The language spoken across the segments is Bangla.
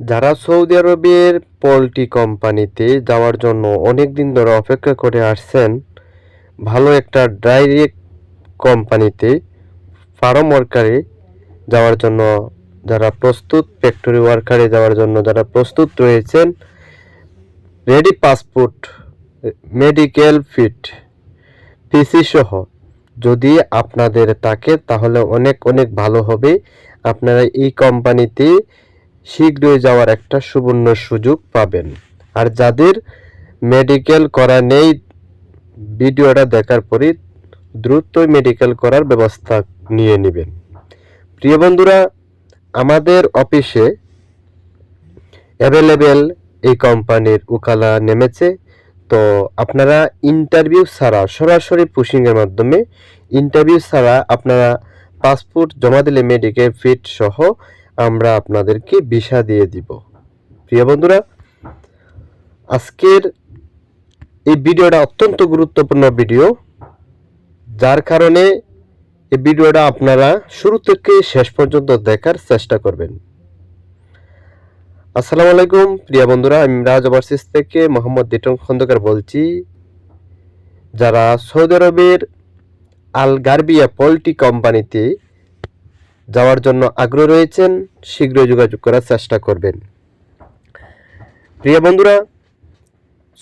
যারা সৌদি আরবের পোলট্রি কোম্পানিতে যাওয়ার জন্য অনেক দিন ধরে অপেক্ষা করে আসছেন, ভালো একটা ডাইরেক্ট কোম্পানিতে ফার্ম ওয়ার্কারে যাওয়ার জন্য, যারা প্রস্তুত ফ্যাক্টরি ওয়ার্কারে যাওয়ার জন্য যারা প্রস্তুত রয়েছেন ready passport medical fit PC সহ। যদি আপনাদের থাকে, তাহলে অনেক অনেক ভালো হবে। আপনারা এই কোম্পানিতে শীঘ্রই যাওয়ার একটা সুবর্ণ সুযোগ পাবেন। আর যাদের মেডিকেল করা নেই, ভিডিওটা দেখার পরই দ্রুতই মেডিকেল করার ব্যবস্থা নিয়ে নেবেন। প্রিয় বন্ধুরা, আমাদের অফিসে অ্যাভেলেবেল এই কোম্পানির উকালা নেমেছে। তো আপনারা ইন্টারভিউ ছাড়া, সরাসরি পুশিংয়ের মাধ্যমে ইন্টারভিউ ছাড়া আপনারা পাসপোর্ট জমা দিলে মেডিকেল ফিট সহ আমরা আপনাদেরকে ভিসা দিয়ে দিব। প্রিয় বন্ধুরা, আজকের এই ভিডিওটা অত্যন্ত গুরুত্বপূর্ণ ভিডিও। যার কারণে এই ভিডিওটা আপনারা শুরু থেকে শেষ পর্যন্ত দেখার চেষ্টা করবেন। আসসালামু আলাইকুম, প্রিয় বন্ধুরা, আমি রাজ ওভারসিস থেকে মোহাম্মদ দিটন খন্দকার বলছি। যারা সৌদি আরবের আল গার্বিয়া পোল্ট্রি কোম্পানিতে যাওয়ার জন্য আগ্রহ রয়েছেন, শীঘ্রই যোগাযোগ করার চেষ্টা করবেন। প্রিয় বন্ধুরা,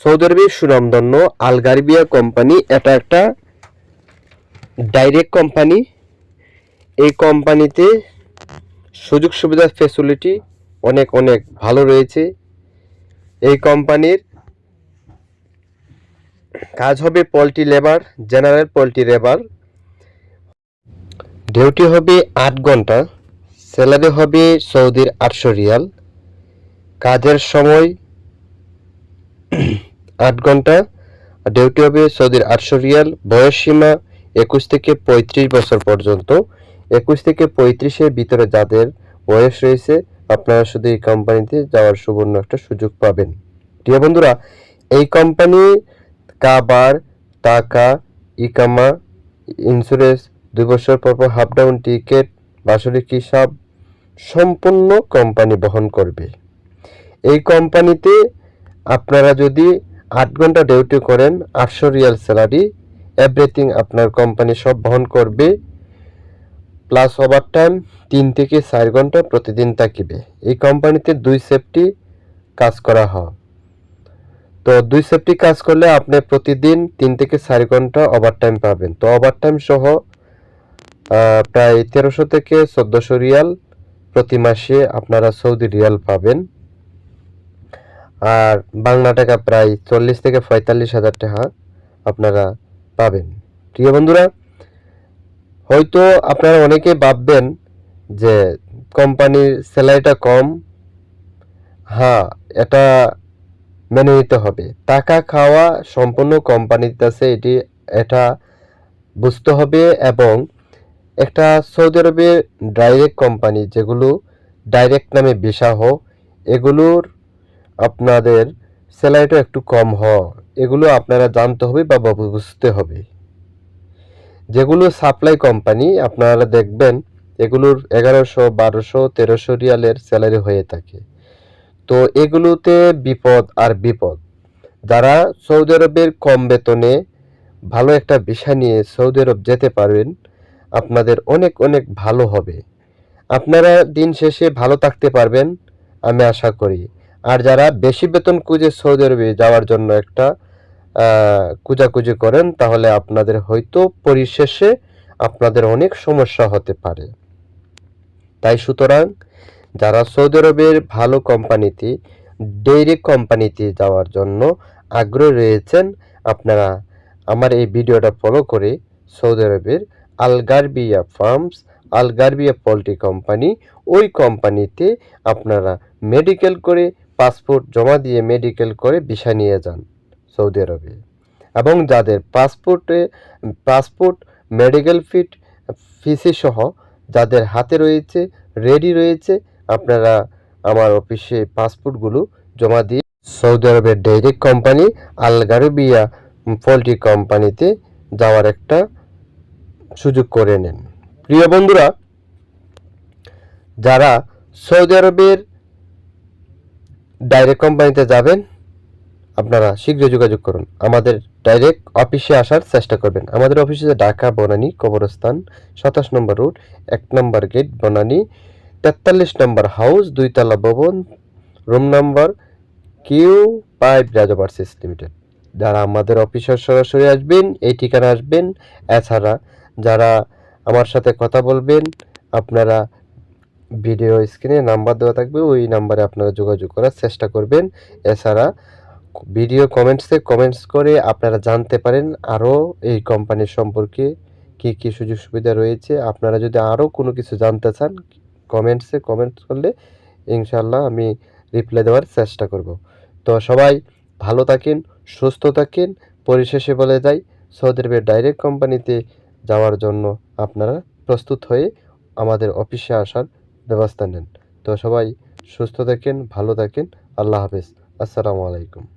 সৌদি আরবের সুনামধন্য আলগারবিয়া কোম্পানি, এটা একটা ডাইরেক্ট কোম্পানি। এই কোম্পানিতে সুযোগ সুবিধা ফেসিলিটি অনেক অনেক ভালো রয়েছে। এই কোম্পানির কাজ হবে poultry labour general poultry labour duty হবে আট ঘণ্টা স্যালারি হবে সৌদির আটশো রিয়াল। কাজের সময় আট ঘণ্টা ডিউটি হবে সৌদির আটশো রিয়াল। বয়স সীমা একুশ থেকে পঁয়ত্রিশ বছর পর্যন্ত। একুশ থেকে পঁয়ত্রিশের ভিতরে যাদের বয়স রয়েছে, আপনারা শুধু এই কোম্পানিতে যাওয়ার সুবর্ণ একটা সুযোগ পাবেন। প্রিয় বন্ধুরা, এই কোম্পানি, কাবার, টাকা, ইকামা ইন্স্যুরেন্স দুই বছর পর পর হাফ ডাউন টিকিট বাৎসরিক হিসাব সম্পূর্ণ কোম্পানি বহন করবে। এই কোম্পানিতে আপনারা যদি আট ঘণ্টা ডিউটি করেন, আটশো রিয়াল স্যালারি এভরিথিং আপনার কোম্পানি সব বহন করবে প্লাস ওভার টাইম তিন থেকে চার ঘণ্টা প্রতিদিন থাকিবে। এই কোম্পানিতে দুই সেফটি কাজ করা হয়। তো দুই সেফটি কাজ করলে আপনি প্রতিদিন তিন থেকে চার ঘণ্টা ওভার টাইম পাবেন। তো ওভার টাইম সহ প্রায় তেরোশো থেকে চোদ্দোশো রিয়াল প্রতি মাসে আপনারা সৌদি রিয়াল পাবেন। আর বাংলা টাকা প্রায় চল্লিশ থেকে পঁয়তাল্লিশ হাজার টাকা আপনারা পাবেন। প্রিয় বন্ধুরা, হয়তো আপনারা অনেকে ভাববেন যে কোম্পানির স্যালারিটা কম। হ্যাঁ এটা মেনে নিতে হবে। টাকা খাওয়া সম্পূর্ণ কোম্পানির কাছে এটি, এটা বুঝতে হবে এবং একটা সৌদি আরবের ডাইরেক্ট কোম্পানি যেগুলো ডাইরেক্ট নামে ভিসা হোক এগুলোর আপনাদের স্যালারিটা একটু কম হয়। এগুলো আপনারা জানতে হবে বা বুঝতে হবে। যেগুলো সাপ্লাই কোম্পানি আপনারা দেখবেন এগুলোর এগারোশো, বারোশো, তেরোশো রিয়ালের স্যালারি হয়ে থাকে। তো এগুলোতে বিপদ আর বিপদ। যারা সৌদি আরবের কম বেতনে ভালো একটা ভিসা নিয়ে সৌদি আরব যেতে পারবেন আপনাদের অনেক অনেক ভালো হবে। আপনারা দিন শেষে ভালো থাকতে পারবেন, আমি আশা করি। আর যারা বেশি বেতন খুঁজে সৌদি আরবে যাওয়ার জন্য একটা কুজাকুজি করেন, তাহলে আপনাদের হয়তো পরিশেষে আপনাদের অনেক সমস্যা হতে পারে। তাই সুতরাং, যারা সৌদি আরবের ভালো কোম্পানিতে, ডেইরি কোম্পানিতে যাওয়ার জন্য আগ্রহ রয়েছেন, আপনারা আমার এই ভিডিওটা ফলো করে সৌদি আরবের Algarbia farms, Algarbia poultry company, ওই কোম্পানিতে আপনারা মেডিকেল করে পাসপোর্ট জমা দিয়ে মেডিকেল করে ভিসা নিয়ে যান সৌদি আরবে। এবং যাদের পাসপোর্টে, পাসপোর্ট, মেডিকেল ফিট, ফিসি সহ যাদের হাতে রয়েছে, রেডি রয়েছে, আপনারা আমার অফিসে পাসপোর্টগুলো জমা দিয়ে সৌদি আরবের ডাইরেক্ট কোম্পানি আলগারবিয়া পোলট্রি কোম্পানিতে যাওয়ার একটা সুযোগ করে নেন। প্রিয় বন্ধুরা, যারা সৌদি আরবের ডাইরেক্ট কোম্পানিতে যাবেন, আপনারা শীঘ্রই যোগাযোগ করুন। আমাদের ডাইরেক্ট অফিসে আসার চেষ্টা করবেন। আমাদের অফিসে ঢাকা, বনানী, কবরস্থান, সাতাশ নম্বর রোড এক নম্বর গেট বনানী, তেতাল্লিশ নম্বর হাউস দুইতলা ভবন রুম নাম্বার কিউ ফাইভ রাজভার্সিস লিমিটেড যারা আমাদের অফিসে সরাসরি আসবেন, এই ঠিকানা আসবেন। এছাড়া যারা আমার সাথে কথা বলবেন, আপনারা ভিডিও স্ক্রিনে নাম্বার দেওয়া থাকবে, ওই নাম্বারে আপনারা যোগাযোগ করার চেষ্টা করবেন। এছাড়া ভিডিও কমেন্টসে কমেন্টস করে আপনারা জানতে পারেন আরও এই কোম্পানির সম্পর্কে কী কী সুযোগ সুবিধা রয়েছে। আপনারা যদি আরও কোনো কিছু জানতে চান, কমেন্টসে কমেন্টস করলে ইনশাল্লাহ আমি রিপ্লাই দেওয়ার চেষ্টা করব। তো সবাই ভালো থাকেন, সুস্থ থাকেন। পরিশেষে বলে যাই, সৌদি আরবের ডাইরেক্ট কোম্পানিতে যাওয়ার জন্য আপনারা প্রস্তুত হয়ে আমাদের অফিসে আসার ব্যবস্থা নেন। তো সবাই সুস্থ থাকেন, ভালো থাকেন। আল্লাহ হাফেজ। আসসালামু আলাইকুম।